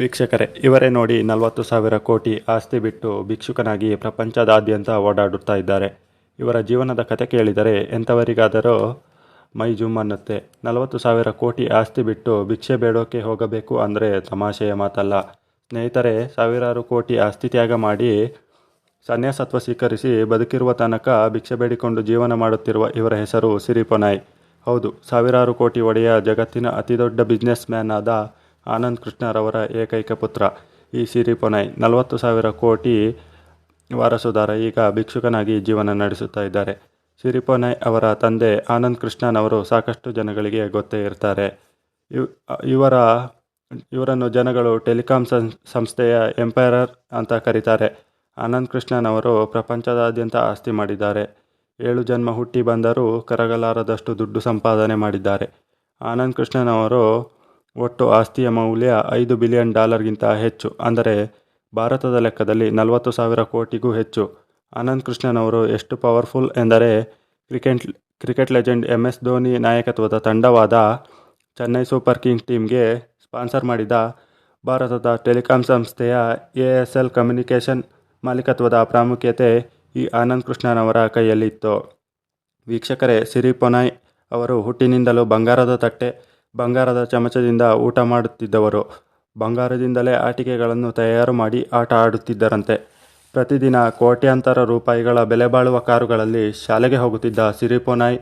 ವೀಕ್ಷಕರೇ, ಇವರೇ ನೋಡಿ ನಲವತ್ತು ಸಾವಿರ ಕೋಟಿ ಆಸ್ತಿ ಬಿಟ್ಟು ಭಿಕ್ಷುಕನಾಗಿ ಪ್ರಪಂಚದಾದ್ಯಂತ ಓಡಾಡುತ್ತಾ ಇದ್ದಾರೆ. ಇವರ ಜೀವನದ ಕತೆ ಕೇಳಿದರೆ ಎಂಥವರಿಗಾದರೂ ಮೈ ಜುಮ್ ಅನ್ನುತ್ತೆ. ನಲವತ್ತು ಸಾವಿರ ಕೋಟಿ ಆಸ್ತಿ ಬಿಟ್ಟು ಭಿಕ್ಷೆ ಬೇಡೋಕೆ ಹೋಗಬೇಕು ಅಂದರೆ ತಮಾಷೆಯ ಮಾತಲ್ಲ. ಸ್ನೇಹಿತರೆ, ಸಾವಿರಾರು ಕೋಟಿ ಆಸ್ತಿ ತ್ಯಾಗ ಮಾಡಿ ಸನ್ಯಾಸತ್ವ ಸ್ವೀಕರಿಸಿ ಬದುಕಿರುವ ತನಕ ಭಿಕ್ಷೆ ಬೇಡಿಕೊಂಡು ಜೀವನ ಮಾಡುತ್ತಿರುವ ಇವರ ಹೆಸರು ಸಿರಿಪೊನಾಯ್. ಹೌದು, ಸಾವಿರಾರು ಕೋಟಿ ಒಡೆಯ ಜಗತ್ತಿನ ಅತಿದೊಡ್ಡ ಬಿಸ್ನೆಸ್ ಮ್ಯಾನ್ ಆದ ಆನಂದ್ ಕೃಷ್ಣರವರ ಏಕೈಕ ಪುತ್ರ. ಈ ಸಿರಿಪೊನೈ ನಲವತ್ತು ಸಾವಿರ ಕೋಟಿ ವಾರಸುದಾರ ಈಗ ಭಿಕ್ಷುಕನಾಗಿ ಜೀವನ ನಡೆಸುತ್ತಾ ಇದ್ದಾರೆ. ಸಿರಿಪೊನೈ ಅವರ ತಂದೆ ಆನಂದ್ ಕೃಷ್ಣನವರು ಸಾಕಷ್ಟು ಜನಗಳಿಗೆ ಗೊತ್ತೇ ಇರ್ತಾರೆ. ಇವ್, ಇವರ, ಇವರನ್ನು ಜನಗಳು ಟೆಲಿಕಾಂ ಸಂಸ್ಥೆಯ ಎಂಪೈರರ್ ಅಂತ ಕರೀತಾರೆ. ಆನಂದ್ ಕೃಷ್ಣನವರು ಪ್ರಪಂಚದಾದ್ಯಂತ ಆಸ್ತಿ ಮಾಡಿದ್ದಾರೆ. ಏಳು ಜನ್ಮ ಹುಟ್ಟಿ ಬಂದರೂ ಕರಗಲಾರದಷ್ಟು ದುಡ್ಡು ಸಂಪಾದನೆ ಮಾಡಿದ್ದಾರೆ. ಆನಂದ್ ಕೃಷ್ಣನವರು ಒಟ್ಟು ಆಸ್ತಿಯ ಮೌಲ್ಯ ಐದು ಬಿಲಿಯನ್ ಡಾಲರ್ಗಿಂತ ಹೆಚ್ಚು, ಅಂದರೆ ಭಾರತದ ಲೆಕ್ಕದಲ್ಲಿ ನಲವತ್ತು ಸಾವಿರ ಕೋಟಿಗೂ ಹೆಚ್ಚು. ಆನಂದ್ ಕೃಷ್ಣನವರು ಎಷ್ಟು ಪವರ್ಫುಲ್ ಎಂದರೆ cricket cricket legend M S Dhoni ನಾಯಕತ್ವದ ತಂಡವಾದ ಚೆನ್ನೈ ಸೂಪರ್ ಕಿಂಗ್ಸ್ ಟೀಮ್ಗೆ ಸ್ಪಾನ್ಸರ್ ಮಾಡಿದ ಭಾರತದ ಟೆಲಿಕಾಂ ಸಂಸ್ಥೆಯ ಎ ಎಸ್ ಎಲ್ ಕಮ್ಯುನಿಕೇಷನ್ ಮಾಲೀಕತ್ವದ ಪ್ರಾಮುಖ್ಯತೆ ಈ ಆನಂದ್ ಕೃಷ್ಣನವರ ಕೈಯಲ್ಲಿತ್ತು. ವೀಕ್ಷಕರೇ ಸಿರಿ ಪೊನಾಯ್ ಅವರು ಹುಟ್ಟಿನಿಂದಲೂ ಬಂಗಾರದ ತಟ್ಟೆ ಬಂಗಾರದ ಚಮಚದಿಂದ ಊಟ ಮಾಡುತ್ತಿದ್ದವರು. ಬಂಗಾರದಿಂದಲೇ ಆಟಿಕೆಗಳನ್ನು ತಯಾರು ಮಾಡಿ ಆಟ ಆಡುತ್ತಿದ್ದರಂತೆ. ಪ್ರತಿದಿನ ಕೋಟ್ಯಾಂತರ ರೂಪಾಯಿಗಳ ಬೆಲೆ ಬಾಳುವ ಕಾರುಗಳಲ್ಲಿ ಶಾಲೆಗೆ ಹೋಗುತ್ತಿದ್ದ ಸಿರಿಪೊನಾಯ್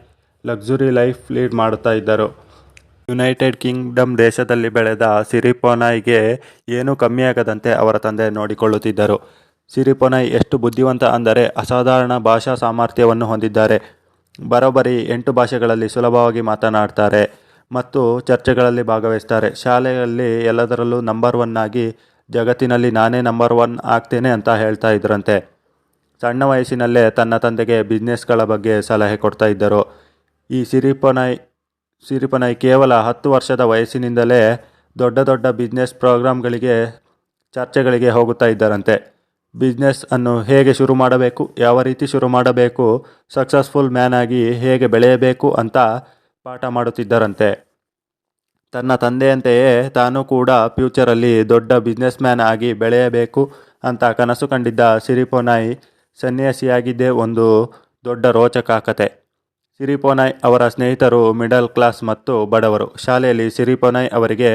ಲಕ್ಸುರಿ ಲೈಫ್ ಲೀಡ್ ಮಾಡುತ್ತಾ ಇದ್ದರು. ಯುನೈಟೆಡ್ ಕಿಂಗ್ಡಮ್ ದೇಶದಲ್ಲಿ ಬೆಳೆದ ಸಿರಿಪೊನಾಯ್ಗೆ ಏನೂ ಕಮ್ಮಿಯಾಗದಂತೆ ಅವರ ತಂದೆ ನೋಡಿಕೊಳ್ಳುತ್ತಿದ್ದರು. ಸಿರಿಪೊನಾಯ್ ಎಷ್ಟು ಬುದ್ಧಿವಂತ ಅಂದರೆ ಅಸಾಧಾರಣ ಭಾಷಾ ಸಾಮರ್ಥ್ಯವನ್ನು ಹೊಂದಿದ್ದಾರೆ. ಬರೋಬ್ಬರಿ ಎಂಟು ಭಾಷೆಗಳಲ್ಲಿ ಸುಲಭವಾಗಿ ಮಾತನಾಡ್ತಾರೆ. ಮತ್ತು ಚರ್ಚೆಗಳಲ್ಲಿ ಭಾಗವಹಿಸ್ತಾರೆ. ಶಾಲೆಯಲ್ಲಿ ಎಲ್ಲದರಲ್ಲೂ ನಂಬರ್ ಒನ್ ಆಗಿ ಜಗತ್ತಿನಲ್ಲಿ ನಾನೇ ನಂಬರ್ ಒನ್ ಆಗ್ತೇನೆ ಅಂತ ಹೇಳ್ತಾ ಇದ್ರಂತೆ. ಸಣ್ಣ ವಯಸ್ಸಿನಲ್ಲೇ ತನ್ನ ತಂದೆಗೆ ಬಿಸ್ನೆಸ್ಗಳ ಬಗ್ಗೆ ಸಲಹೆ ಕೊಡ್ತಾ ಇದ್ದರು. ಈ ಸಿರಿಪನೈ ಸಿರಿಪನೈ ಕೇವಲ ಹತ್ತು ವರ್ಷದ ವಯಸ್ಸಿನಿಂದಲೇ ದೊಡ್ಡ ದೊಡ್ಡ ಬಿಸ್ನೆಸ್ ಪ್ರೋಗ್ರಾಮ್ಗಳಿಗೆ ಚರ್ಚೆಗಳಿಗೆ ಹೋಗುತ್ತಾ ಇದ್ದರಂತೆ. ಬಿಸ್ನೆಸ್ ಅನ್ನು ಹೇಗೆ ಶುರು ಮಾಡಬೇಕು, ಯಾವ ರೀತಿ ಶುರು ಮಾಡಬೇಕು ಸಕ್ಸಸ್ಫುಲ್ ಮ್ಯಾನ್ ಆಗಿ ಹೇಗೆ ಬೆಳೆಯಬೇಕು ಅಂತ ಪಾಠ ಮಾಡುತ್ತಿದ್ದರಂತೆ. ತನ್ನ ತಂದೆಯಂತೆಯೇ ತಾನು ಕೂಡ ಫ್ಯೂಚರಲ್ಲಿ ದೊಡ್ಡ ಬಿಸ್ನೆಸ್ ಮ್ಯಾನ್ ಆಗಿ ಬೆಳೆಯಬೇಕು ಅಂತ ಕನಸು ಕಂಡಿದ್ದ ಸಿರಿಪೋನಾಯಿ ಸನ್ಯಾಸಿಯಾಗಿದ್ದೇ ಒಂದು ದೊಡ್ಡ ರೋಚಕ ಕತೆ. ಸಿರಿಪೋನಾಯ್ ಅವರ ಸ್ನೇಹಿತರು ಮಿಡಲ್ ಕ್ಲಾಸ್ ಮತ್ತು ಬಡವರು. ಶಾಲೆಯಲ್ಲಿ ಸಿರಿಪೋನಾಯ್ ಅವರಿಗೆ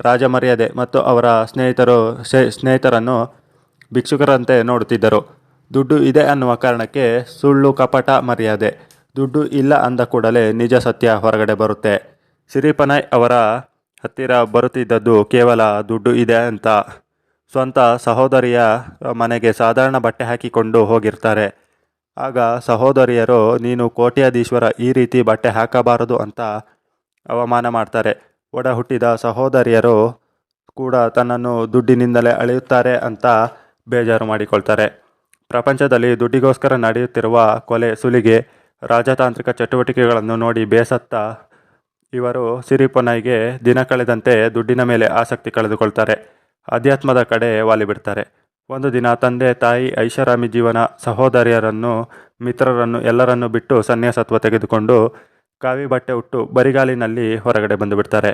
ರಾಜಮರ್ಯಾದೆ ಮತ್ತು ಅವರ ಸ್ನೇಹಿತರು ಸ್ನೇಹಿತರನ್ನು ಭಿಕ್ಷುಕರಂತೆ ನೋಡುತ್ತಿದ್ದರು. ದುಡ್ಡು ಇದೆ ಅನ್ನುವ ಕಾರಣಕ್ಕೆ ಸುಳ್ಳು ಕಪಟ ಮರ್ಯಾದೆ. ದುಡ್ಡು ಇಲ್ಲ ಅಂದ ಕೂಡಲೇ ನಿಜ ಸತ್ಯ ಹೊರಗಡೆ ಬರುತ್ತೆ. ಸಿರಿಪನಾಯ್ ಅವರ ಹತ್ತಿರ ಬರುತ್ತಿದ್ದದ್ದು ಕೇವಲ ದುಡ್ಡು ಇದೆ ಅಂತ. ಸ್ವಂತ ಸಹೋದರಿಯ ಮನೆಗೆ ಸಾಧಾರಣ ಬಟ್ಟೆ ಹಾಕಿಕೊಂಡು ಹೋಗಿರ್ತಾರೆ. ಆಗ ಸಹೋದರಿಯರು, ನೀನು ಕೋಟ್ಯಾಧೀಶ್ವರ ಈ ರೀತಿ ಬಟ್ಟೆ ಹಾಕಬಾರದು ಅಂತ ಅವಮಾನ ಮಾಡ್ತಾರೆ. ಒಡ ಹುಟ್ಟಿದ ಸಹೋದರಿಯರು ಕೂಡ ತನ್ನನ್ನು ದುಡ್ಡಿನಿಂದಲೇ ಅಳೆಯುತ್ತಾರೆ ಅಂತ ಬೇಜಾರು ಮಾಡಿಕೊಳ್ತಾರೆ. ಪ್ರಪಂಚದಲ್ಲಿ ದುಡ್ಡಿಗೋಸ್ಕರ ನಡೆಯುತ್ತಿರುವ ಕೊಲೆ, ಸುಲಿಗೆ ರಾಜತಾಂತ್ರಿಕ ಚಟುವಟಿಕೆಗಳನ್ನು ನೋಡಿ ಬೇಸತ್ತ ಇವರು ಸಿರಿಪೊನಾಯ್ಗೆ ದಿನ ಕಳೆದಂತೆ ದುಡ್ಡಿನ ಮೇಲೆ ಆಸಕ್ತಿ ಕಳೆದುಕೊಳ್ತಾರೆ. ಅಧ್ಯಾತ್ಮದ ಕಡೆ ವಾಲಿಬಿಡ್ತಾರೆ. ಒಂದು ದಿನ ತಂದೆ, ತಾಯಿ, ಐಷಾರಾಮಿ ಜೀವನ ಸಹೋದರಿಯರನ್ನು, ಮಿತ್ರರನ್ನು ಎಲ್ಲರನ್ನು ಬಿಟ್ಟು ಸನ್ಯಾಸತ್ವ ತೆಗೆದುಕೊಂಡು ಕಾವಿ ಬಟ್ಟೆ ಉಟ್ಟು ಬರಿಗಾಲಿನಲ್ಲಿ ಹೊರಗಡೆ ಬಂದುಬಿಡ್ತಾರೆ.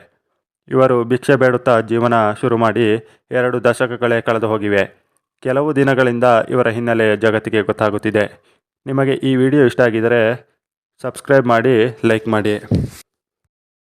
ಇವರು ಭಿಕ್ಷೆ ಬೇಡುತ್ತಾ ಜೀವನ ಶುರು ಮಾಡಿ ಎರಡು ದಶಕಗಳೇ ಕಳೆದು ಹೋಗಿವೆ ಕೆಲವು ದಿನಗಳಿಂದ ಇವರ ಹಿನ್ನೆಲೆ ಜಗತ್ತಿಗೆ ಗೊತ್ತಾಗುತ್ತಿದೆ. ನಿಮಗೆ ಈ ವಿಡಿಯೋ ಇಷ್ಟ ಆಗಿದರೆ ಸಬ್ಸ್ಕ್ರೈಬ್ ಮಾಡಿ ಲೈಕ್ ಮಾಡಿ.